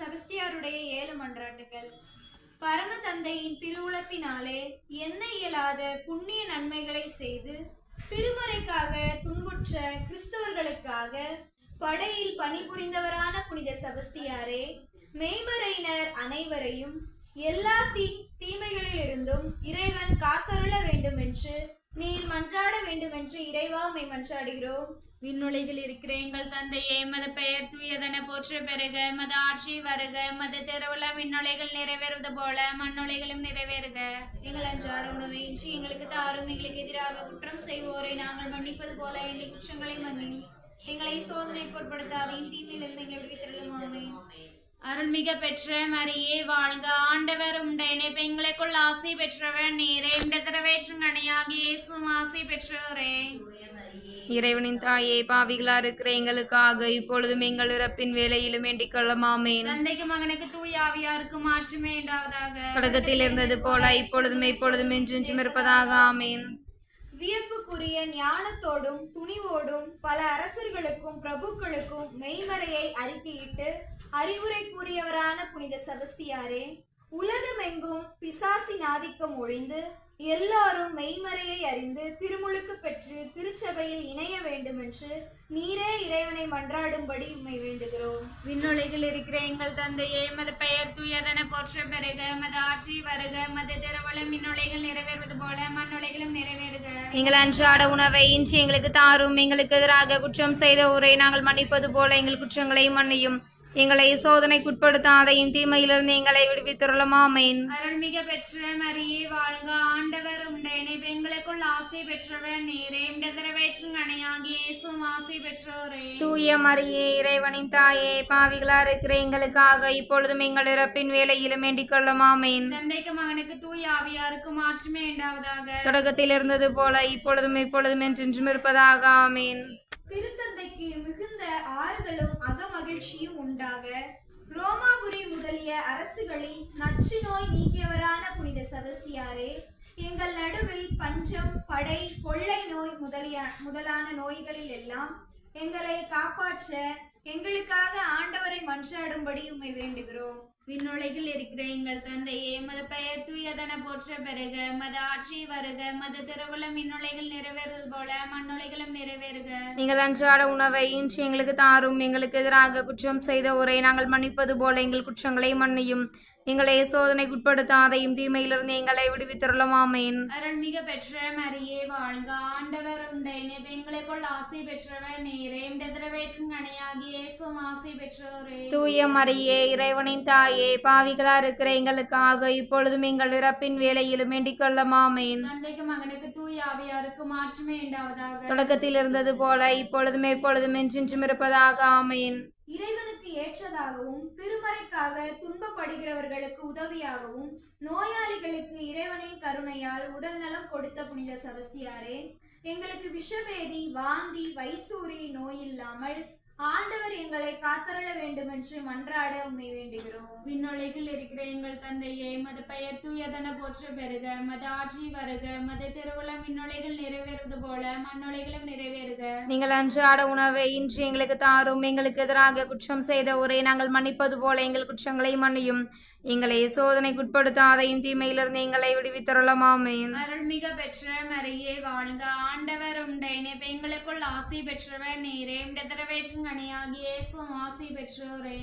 செபஸ்தியாருடைய ஏழு மன்றாட்டுகள். பரம தந்தையின் திருவுளத்தினாலே என்ன இயலாத புண்ணிய நன்மைகளை செய்து திருமறைக்காக துன்புற்ற கிறிஸ்தவர்களுக்காக படையில் பணிபுரிந்தவரான புனித செபஸ்தியாரே மெய்மறையினர் அனைவரையும் எல்லா தீ தீமைகளிலிருந்தும் இறைவன் காத்தருள வேண்டும் என்று நீர் மன்றாட வேண்டும் என்று இறைவா உம்மை மன்றாடுகிறோம். விண்ணுலகில் இருக்கிற எங்கள் தந்தையே மத பெயர் தூயதென போற்ற பெருக மத ஆட்சி வருக மத திருவிழா விண்ணுலைகள் நிறைவேறுவது போல மண்ணுலைகளும் நிறைவேறுக. எங்கள் அன்றாட உணவை இன்றி எங்களுக்கு தாரும் எங்களுக்கு எதிராக குற்றம் செய்வோரை நாங்கள் மன்னிப்பது போல எங்கள் குற்றங்களை மன்னி எங்களை சோதனைக்கு உட்படுத்தாதையும் தீமையிலிருந்து எங்களை விடுவித்தருளும் அருள்மிக பெற்ற மரியே வாழ்க ஆண்டவர். உண்டேனே பெண்களுக்குள் ஆசை பெற்றவர். நீரே இந்த திரவேற்றுங்கனையாகி இயேசும் ஆசை பெற்றோரே. இறைவனின் தாயே பாவிகளா இருக்கிற எங்களுக்காக இப்பொழுதும் எங்கள் இறப்பின் வேலையிலும் வேண்டிக் கொள்ளமாமேன் தந்தைக்கு மகனுக்கு தூய ஆவியாருக்கும் மாற்றுமே உண்டாவதாக. தொடக்கத்தில் இருந்தது போல இப்பொழுதும் இப்பொழுதும் என்றென்றும் இருப்பதாக ஆமேன். வியப்புக்குரிய ஞானத்தோடும் துணிவோடும் பல அரசர்களுக்கும் பிரபுக்களுக்கும் மெய்மறையை அறிக்கையிட்டு அறிவுரை கூறியவரான புனித செபஸ்தியாரே உலகமெங்கும் பிசாசின் ஆதிக்கம் ஒழிந்து எல்லாரும் மெய்மறையை அறிந்து திருமுழுக்கு பெற்று திருச்சபையில் இணைய வேண்டும் என்று நீரே இறைவனை மன்றாடும்படி உம்மை வேண்டுகிறோம். விண்ணுலகில் இருக்கிற எங்கள் தந்தையே மத பெயர் தூயதென போற்ற பெருக மத ஆட்சி வருக மத திருவளம் விண்ணுலைகள் நிறைவேறுவது போல மண்ணுலைகளும் நிறைவேறுக. எங்கள் அன்றாட உணவை இன்று எங்களுக்கு தாரும் எங்களுக்கு எதிராக குற்றம் செய்த ஊரை நாங்கள் மன்னிப்பது போல எங்கள் குற்றங்களை மன்னியும். எங்களை சோதனைக்குட்படுத்தாதையும் தீமையிலிருந்து எங்களை விடுவித்துள்ளோம் ஆமேன். அருள்மிக பெற்ற மரியே வாழ்க ஆண்டவர். உண்டேனே பெண்களுக்குள் ஆசை பெற்றவர் நீரே. இந்த திரவேற்றும் அணையாகி இயேசும் ஆசை பெற்றோரே. தூய மரியே இறைவனின் தாயே பாவிகளா இருக்கிற எங்களுக்காக இப்பொழுதும் எங்கள் இறப்பின் வேலையிலும் வேண்டிக் கொள்ளும் ஆமேன். தந்தைக்கு மகனுக்கு தூய ஆவியாருக்கு மாற்றுமே உண்டாவதாக. தொடக்கத்தில் இருந்தது போல இப்பொழுதும் இப்பொழுதும் என்றென்றும் இருப்பதாக ஆமேன். திருத்தந்தைக்கு மிகுந்த ஆறுதலும் அகமகிழ்ச்சியும் உண்டாக. ரோமாபுரி முதலிய அரசுகளில் நச்சு நோய் நீக்கியவரான புனித செபஸ்தியாரே எங்கள் நடுவில் பஞ்சம் படை கொள்ளை நோய் முதலிய முதலான நோய்களில் எல்லாம் எங்களை காப்பாற்ற எங்களுக்காக ஆண்டவரை மன்றாடும்படி உம்மை வேண்டுகிறோம். விண்ணுலகில் இருக்கிற எங்கள் தந்தையே மத பெயர் தூயதன போற்ற பெருக மத ஆட்சி வருக மத திருவுளம் விண்ணுலகில் நிறைவேறுவது போல மண்ணுலைகளும் நிறைவேறுக. நீங்கள் அன்றாட உணவை இன்று எங்களுக்கு தாரும். எங்களுக்கு எதிராக குற்றம் செய்த உரை நாங்கள் மன்னிப்பது போல எங்கள் குற்றங்களை மன்னியும். எங்களை சோதனைக்குட்படுத்தாதையும் தீமையிலிருந்து எங்களை விடுவித்தருளும். ஆமேன். அருள்மிக பெற்ற மரியே வாழ்க ஆண்டவர் உண்டேனே பெண்களுக்குள் ஆசை பெற்றவர் நீரே இந்த திரவேற்றும் அணையாகி இயேசும் ஆசை பெற்றோரே. தூய மரியே இறைவனின் தாயே பாவிகளா இருக்கிற எங்களுக்காக இப்பொழுதும் எங்கள் இறப்பின் வேலையிலும் வேண்டிக் கொள்ளும் ஆமேன். தந்தைக்கு மகனுக்கு தூய ஆவியாருக்கு மாற்றுமே உண்டாவதாக. தொடக்கத்தில் இருந்தது போல இப்பொழுதும் எப்பொழுதும் என்றென்றும் இருப்பதாக. ஆமேன். இறைவனுக்கு ஏற்றதாகவும் திருமறைக்காக துன்பப்படுகிறவர்களுக்கு உதவியாகவும் நோயாளிகளுக்கு இறைவனின் கருணையால் உடல்நலம் கொடுத்த புனித செபஸ்தியாரே எங்களுக்கு விஷபேதி வாந்தி வைசூரி நோய் இல்லாமல் ஆண்ட காத்தருள வேண்டும் என்று மன்றாட உம்மை வேண்டுகிறோம். விண்ணுலகில் இருக்கிற எங்கள் தந்தையே மத பெயர் தூயதன போற்ற பெருக மத ஆட்சி வருக மத திருவுளம் விண்ணுலைகள் நிறைவேறுவது போல மண்ணுலைகளும் நிறைவேறுக. நீங்கள் அன்றாட உணவை இன்று எங்களுக்கு தாரும் எங்களுக்கு எதிராக குற்றம் செய்த உரை நாங்கள் மன்னிப்பது போல எங்கள் குற்றங்களை மன்னியும். எங்களை சோதனைக்குட்படுத்தாதையும் தீமையிலிருந்து எங்களை விடுவித்தருளும் ஆமேன். அருள்மிக பெற்ற மரியே வாழ்க. ஆண்டவர் உண்டேனே பெண்களுக்குள் ஆசை பெற்றவர் நீரே. இந்த திரவேற்றும் பெற்றோரே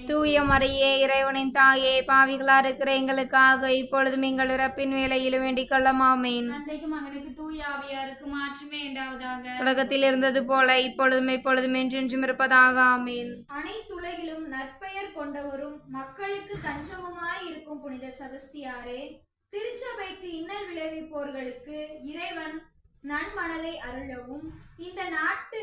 தூய மரியே இறைவனின் தாயே பாவிகளா இருக்கிற எங்களுக்காக இப்பொழுதும் எங்கள் இறப்பின் வேலையிலும் வேண்டிக் கொள்ளும் ஆமேன். தந்தைக்கு மகனுக்கு தூய ஆவியாருக்கு மாற்றுமே உண்டாவதாக. தொடக்கத்தில் இருந்தது போல இப்பொழுதும் இப்பொழுதும் என்றென்றும் இருப்பதாக. ஆமேன். அனைத்துலகிலும் நற்பெயர் கொண்டவரும் மக்களுக்கு தஞ்சமுமாய் இருக்கும் புனித செபஸ்தியாரே திருச்சபைக்கு இன்னல் விளைவிப்போர்களுக்கு இறைவன் நன்மனதை அருளவும். இந்த நாட்டு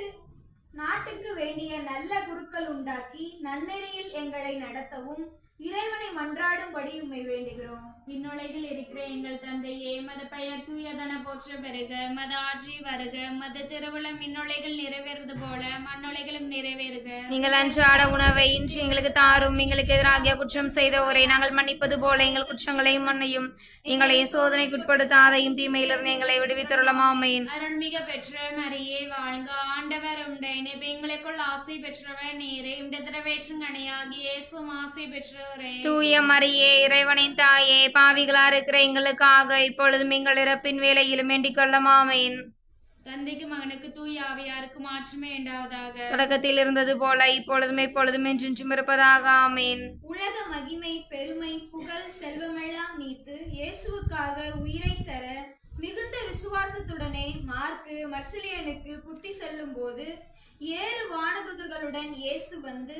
நாட்டுக்கு வேண்டிய நல்ல குருக்கள் உண்டாக்கி நன்னெறியில் எங்களை நடத்தவும் இறைவனை மன்றாடும்படி உம்மை வேண்டுகிறோம். விண்ணுலகில் இருக்கிற எங்கள் தந்தையே மத பெயர் தூயதன போற்ற பெருக மத ஆட்சி வருக மத திருவுளம் விண்ணுலைகள் நிறைவேறுவது போல மண்ணுலைகளும் நிறைவேறுக. நீங்கள் அன்றாட உணவை இன்று எங்களுக்கு தாரும் எங்களுக்கு எதிராக குற்றம் செய்த உரை நாங்கள் மன்னிப்பது போல எங்கள் குற்றங்களையும் மன்னியும். எங்களை சோதனைக்குட்படுத்தாதையும் தீமையிலிருந்து எங்களை விடுவித்தருளும் ஆமேன் அருள்மிக பெற்ற மரியே வாழ்க ஆண்டவர் உண்டேனே பெண்களுக்குள் ஆசை பெற்றவர் நீரே. இந்த திரவேற்றும் கனியாகி இயேசும் ஆசை பெற்றோரே தூய மரியே இறைவனின் தாயே பாவிகளா இருக்கிற எங்களுக்காக இப்பொழுதும் எங்கள் இறப்பின் வேலையிலும் வேண்டிக் கொள்ளமாமேன் தந்தைக்கு மகனுக்கு தூய ஆவியாருக்கு மாற்றமே உண்டாவதாக. தொடக்கத்தில் இருந்தது போல இப்பொழுதும் இப்பொழுதும் என்றென்றும் இருப்பதாக. ஆமேன். உலக மகிமை பெருமை புகழ் செல்வமெல்லாம் நீத்து இயேசுவுக்காக உயிரை தர மிகுந்த விசுவாசத்துடனே மார்க்கு மர்சிலியனுக்கு புத்தி சொல்லும் போது ஏழு வானதுதர்களுடன் இயேசு வந்து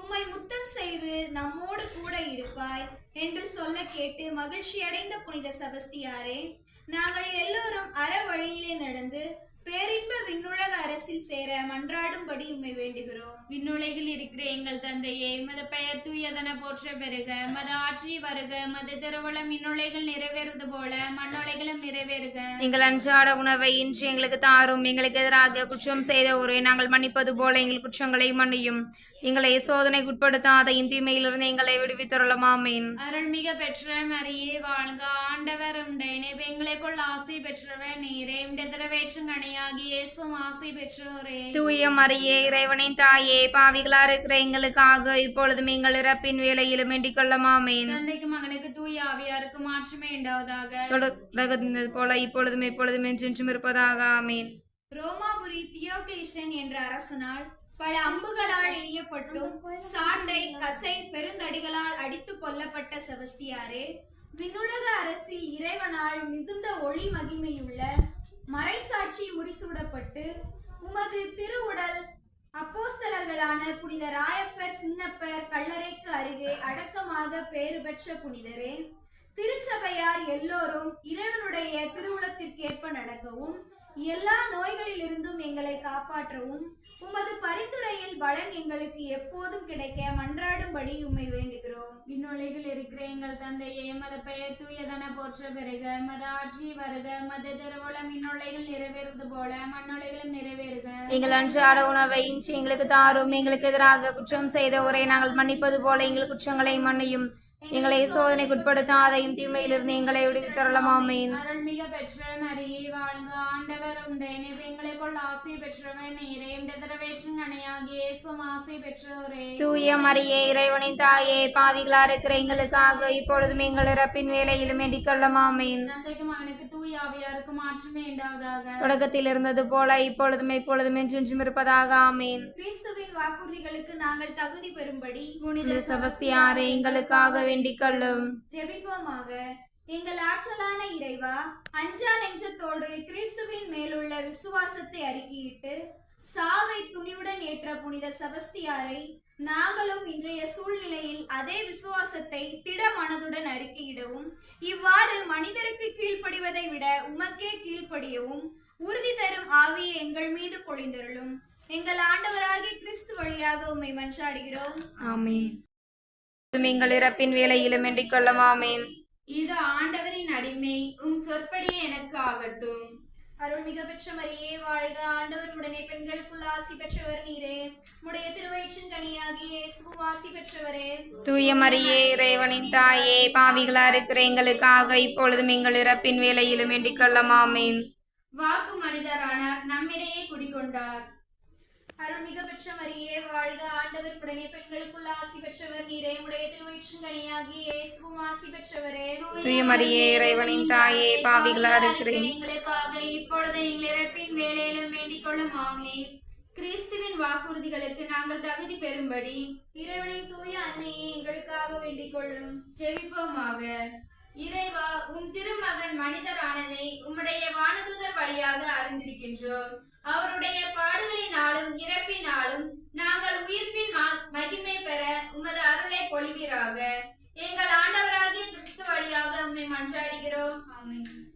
உம்மை முத்தம் செய்து நம்மோடு கூட இருப்பாய் என்று சொல்ல கேட்டு மகிழ்ச்சியடைந்த புனித செபஸ்தியாரே நாங்கள் எல்லோரும் அற வழியிலே நடந்து பேரின்ப விண்ணுலக அரசில் சேர மன்றாடும்படி உம்மை வேண்டுகிறோம். விண்ணுலகில் இருக்கிற எங்கள் தந்தையே மத பெயர் தூயதன போற்ற பெருக மத ஆட்சி வருக மத திருவளம் விண்ணுலைகள் நிறைவேறுவது போல மண்ணுலைகளும் நிறைவேறுக. எங்கள் அன்றாட உணவை இன்று எங்களுக்கு தாரும் எங்களுக்கு எதிராக குற்றம் செய்த ஒரே நாங்கள் மன்னிப்பது போல எங்கள் குற்றங்களை மன்னியும். எங்களை சோதனைக்குட்படுத்தாதையும் தீமையிலிருந்து எங்களை விடுவித்தருளமாமேன் அருள்மிக பெற்ற மரியே வாழ்க ஆண்டவர் உண்டேனே எங்களுக்குள் ஆசை பெற்றவர் நீரே. திரவேற்றும் கனியாகி இயேசும் ஆசை பெற்றோரே. தூய மரியே இறைவனின் தாயே பாவிகளா இருக்கிற எங்களுக்காக இப்பொழுதும் எங்கள் இறப்பின் வேலையிலும் வேண்டிக் கொள்ளமாமேன் தந்தைக்கு மகனுக்கு தூய ஆவியாருக்கு மாற்றமே உண்டாவதாக. தொடர்ந்தது போல இப்பொழுதும் எப்பொழுதும் என்றென்றும் இருப்பதாக. ஆமேன். ரோமாபுரி தியோக்ளீசன் என்ற அரசனால் பல அம்புகளால் எய்யப்பட்டும் சாட்டை கசை பெருந்தடிகளால் அடித்து கொல்லப்பட்ட செபஸ்தியாரே விண்ணுலக அரசில் இறைவனால் மிகுந்த ஒளி மகிமையுள்ள மறைசாட்சி முடிசூடப்பட்டு உமது திருவுடல் அப்போஸ்தலர்களான புனித ராயப்பர் சின்னப்பர் கல்லறைக்கு அருகே அடக்கமாக பேறு பெற்ற புனிதரே திருச்சபையார் எல்லோரும் இறைவனுடைய திருவுளத்திற்கேற்ப நடக்கவும் எல்லா நோய்களிலிருந்தும் எங்களை காப்பாற்றவும் உமது பரிந்துரையில் பலன் எங்களுக்கு எப்போதும் கிடைக்க மன்றாடும்படி உம்மை வேண்டுகிறோம். விண்ணுலகில் இருக்கிற எங்கள் தந்தையே மத பெயர் தூயதன போற்ற பெருக மத ஆட்சி வருக. மத திருவளம் விண்ணுலைகள் நிறைவேறுவது போல மண்ணுலைகளும் நிறைவேறுக. எங்கள் அன்றாட உணவை இன்று எங்களுக்கு தாரும். எங்களுக்கு எதிராக குற்றம் செய்த ஒரே நாங்கள் மன்னிப்பது போல எங்கள் குற்றங்களை மன்னியும். எங்களை சோதனைக்குட்படுத்தாதையும் தீமையிலிருந்து எங்களை விடுவித்தருளமாமேன் அருள்மிக பெற்ற மரியே வாழ்க ஆண்டவர் உண்டேனே எங்களுக்குள் ஆசை பெற்றவன் நீரே இந்த திரவேற்றும் கனியாகி இயேசும் ஆசை பெற்றோரே. தூய மரியே இறைவனின் தாயே பாவிகளா இருக்கிற எங்களுக்காக இப்பொழுதும் எங்கள் இறப்பின் வேலையிலும் கொள்ளமாமேன் தந்தைக்கு மகனுக்கு தூய ஆவியாருக்கு மாற்றமே உண்டாவதாக தொடக்கத்தில் இருந்தது போல இப்பொழுதும் இப்பொழுதும் என்றென்றும் இருப்பதாக. ஆமேன். கிறிஸ்துவின் வாக்குறுதிகளுக்கு நாங்கள் தகுதி பெறும்படி புனித செபஸ்தியாரே எங்களுக்காக வேண்டிக் கொள்ளும் ஜெபிப்போமாக. எங்கள் ஆற்றலான இறைவா அஞ்சா நெஞ்சத்தோடு கிறிஸ்துவின் மேலுள்ள விசுவாசத்தை அறிக்கையிட்டு சாவை துணிவுடன் ஏற்ற புனித செபஸ்தியாரை நாங்களும் இன்றைய சூழ்நிலையில் அதே விசுவாசத்தை திட மனதுடன் அறிக்கையிடவும் இவ்வாறு மனிதருக்கு கீழ்ப்படிவதை விட உமக்கே கீழ்ப்படியவும் உறுதி தரும் ஆவியை எங்கள் மீது பொழிந்தருளும். எங்கள் ஆண்டவராகிய கிறிஸ்து வழியாக உம்மை மன்றாடுகிறோம். ஆமேன். எங்கள் இறப்பின் வேலையிலும் வேண்டிக் கொள்ளமாமேன். இது ஆண்டவரின் அடிமை உம் சொற்படியே எனக்கு ஆகட்டும். அருள்மிக பெற்ற மரியே வாழ்க ஆண்டவர் உடனே பெண்களுக்குள் ஆசி பெற்றவர் நீரே. உடைய திருவயிற்றின் கனியாகி இயேசுவும் ஆசி பெற்றவரே. தூய மரியே இறைவனின் தாயே பாவிகளா இருக்கிற எங்களுக்காக இப்பொழுதும் எங்கள் இறப்பின் வேலையிலும் வேண்டிக் கொள்ளமாமேன். வாக்கு மனிதரானார் நம்மிடையே குடிகொண்டார். அருள்மிக பெற்ற மரியே வாழ்க ஆண்டவர் உடனே பெண்களுக்குள் ஆசி பெற்றவர் நீரே உடைய திருவயிற்றின் கனியாகி இயேசுவும் ஆசி பெற்றவரே. தூய மரியே இறைவனின் தாயே பாவிகளா இருக்கிறேன். எங்களுக்காக இப்பொழுது எங்கள் இறப்பின் வேலையிலும் வேண்டிக் கொள்ளும் ஆமே கிறிஸ்துவின் வாக்குறுதிகளுக்கு நாங்கள் தகுதி பெறும்படி இறைவனின் தூய அன்னையே எங்களுக்காக வேண்டிக் கொள்ளும். ஜெபிப்போமாக. இறைவா உம் திருமகன் மனிதரானதை உம்முடைய வானதூதர் வழியாக அறிந்திருக்கின்றோம். அவருடைய பாடுகளினாலும் இறப்பினாலும் நாங்கள் உயிர்ப்பின் மகிமை பெற உமது அருளை பொழிவீராக. எங்கள் ஆண்டவராகிய கிறிஸ்து வழியாக உம்மை மன்றாடுகிறோம். ஆமென்.